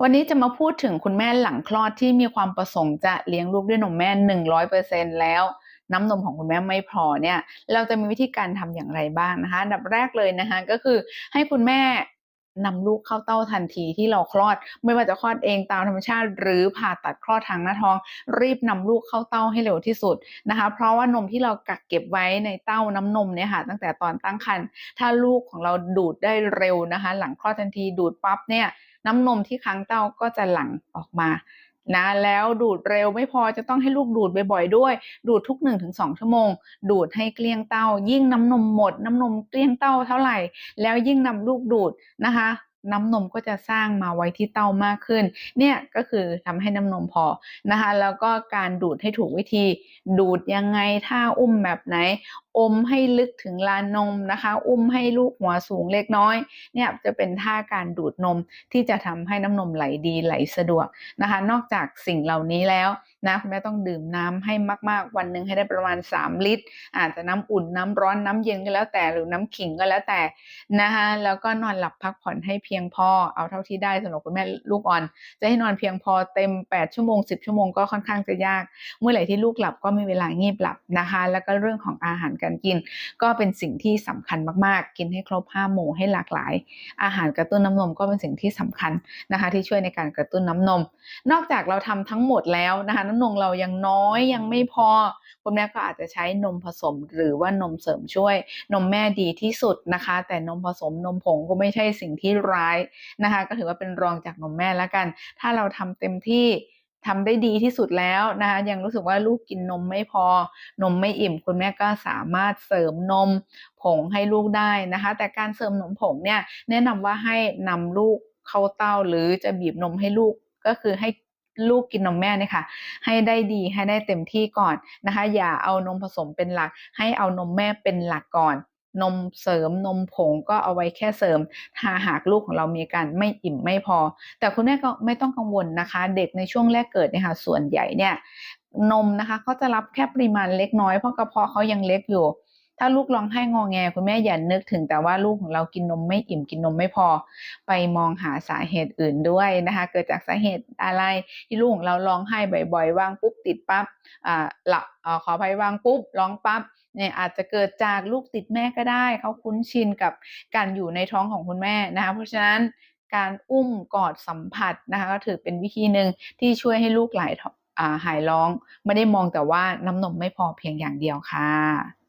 วันนี้จะมาพูดถึงคุณแม่หลังคลอดที่มีความประสงค์จะเลี้ยงลูกด้วยนมแม่หนึ่งร้อยเปอร์เซ็นแล้ว น้ำนมของคุณแม่ไม่พอเนี่ย เราจะมีวิธีการทำอย่างไรบ้างนะคะ อันดับแรกเลยนะคะก็คือให้คุณแม่ นำลูกเข้าเต้าทันทีที่เราคลอด ไม่ว่าจะคลอดเองตามธรรมชาติ หรือผ่าตัดคลอดทางหน้าท้อง รีบนำลูกเข้าเต้าให้เร็วที่สุดนะคะ เพราะว่านมที่เรากักเก็บไว้ในเต้าน้ำนมเนี่ยค่ะตั้งแต่ตอนตั้งครรภ์ถ้าลูกของเราดูดได้เร็วนะคะ หลังคลอดทันทีดูดปั๊บเนี่ยน้ำนมที่ค้างเต้าก็จะหลั่งออกมา นะแล้วดูดเร็วไม่พอจะต้องให้ลูกดูดบ่อยๆด้วย ดูดทุก 1-2 ชั่วโมง ดูดให้เกลี้ยงเต้า ยิ่งน้ำนมหมด น้ำนมเกลี้ยงเต้าเท่าไหร่ แล้วยิ่งนำลูกดูดนะคะน้ำนมก็จะสร้างมาไว้ที่เต้ามากขึ้น เนี่ยก็คือทำให้น้ำนมพอนะคะ แล้วก็การดูดให้ถูกวิธี ดูดยังไงท่าอุ้มแบบไหน อมให้ลึกถึงลานนมนะคะ อุ้มให้ลูกหัวสูงเล็กน้อยเนี่ยจะเป็นท่าการดูดนมที่จะทำให้น้ำนมไหลดีไหลสะดวกนะคะ นอกจากสิ่งเหล่านี้แล้วนะคุณแม่ต้องดื่มน้ำให้มากๆ วันหนึ่งให้ได้ประมาณ 3 ลิตร อาจจะน้ำอุ่นน้ำร้อนน้ำเย็นก็แล้วแต่หรือน้ำขิงก็แล้วแต่นะคะแล้วก็นอนหลับพักผ่อนให้เพียงพอเอาเท่าที่ได้สำหรับคุณแม่ลูกอ่อน จะให้นอนเพียงพอเต็ม 8 ชั่วโมง 10 ชั่วโมงก็ค่อนข้างจะยาก เมื่อไหร่ที่ลูกหลับก็มีเวลางีบหลับนะคะ แล้วก็เรื่องของอาหารการกิน ก็เป็นสิ่งที่สำคัญมากๆ กินให้ครบห้าหมู่ให้หลากหลาย อาหารกระตุ้นน้ำนมก็เป็นสิ่งที่สำคัญนะคะ ที่ช่วยในการกระตุ้นน้ำนม นอกจากเราทำทั้งหมดแล้วนะคะน้ำนมเรายังน้อยยังไม่พอคุณแม่ก็อาจจะใช้นมผสมหรือว่านมเสริมช่วย นมแม่ดีที่สุดนะคะ แต่นมผสมนมผงก็ไม่ใช่สิ่งที่ร้ายนะคะ ก็ถือว่าเป็นรองจากนมแม่แล้วกัน ถ้าเราทำเต็มที่ ทำได้ดีที่สุดแล้วนะคะยังรู้สึกว่าลูกกินนมไม่พอ นมไม่อิ่ม คุณแม่ก็สามารถเสริมนมผงให้ลูกได้นะคะ แต่การเสริมนมผงเนี่ยแนะนำว่าให้นำลูกเข้าเต้าหรือจะบีบนมให้ลูกก็คือให้ลูกกินนมแม่เนี่ยค่ะให้ได้ดีให้ได้เต็มที่ก่อนนะคะ อย่าเอานมผสมเป็นหลัก ให้เอานมแม่เป็นหลักก่อน นมเสริมนมผงก็เอาไว้แค่เสริมถ้าหากลูกของเรามีการไม่อิ่มไม่พอ แต่คุณแม่ก็ไม่ต้องกังวลนะคะ เด็กในช่วงแรกเกิดเนี่ยค่ะส่วนใหญ่เนี่ยนมนะคะเขาจะรับแค่ปริมาณเล็กน้อยเพราะกระเพาะเขายังเล็กอยู่ ถ้าลูกร้องไห้งอแง คุณแม่อย่านึกถึงแต่ว่าลูกของเรากินนมไม่อิ่มกินนมไม่พอ ไปมองหาสาเหตุอื่นด้วยนะคะ เกิดจากสาเหตุอะไรที่ลูกของเราร้องไห้บ่อยๆวางปุ๊บติดปั๊บอ่าหลับอ่าขออภัยวางปุ๊บร้องปั๊บเนี่ยอาจจะเกิดจากลูกติดแม่ก็ได้ เขาคุ้นชินกับการอยู่ในท้องของคุณแม่นะคะเพราะฉะนั้นการอุ้มกอดสัมผัสนะคะก็ถือเป็นวิธีหนึ่งที่ช่วยให้ลูกหลายหายร้อง ไม่ได้มองแต่ว่าน้ำนมไม่พอเพียงอย่างเดียวค่ะ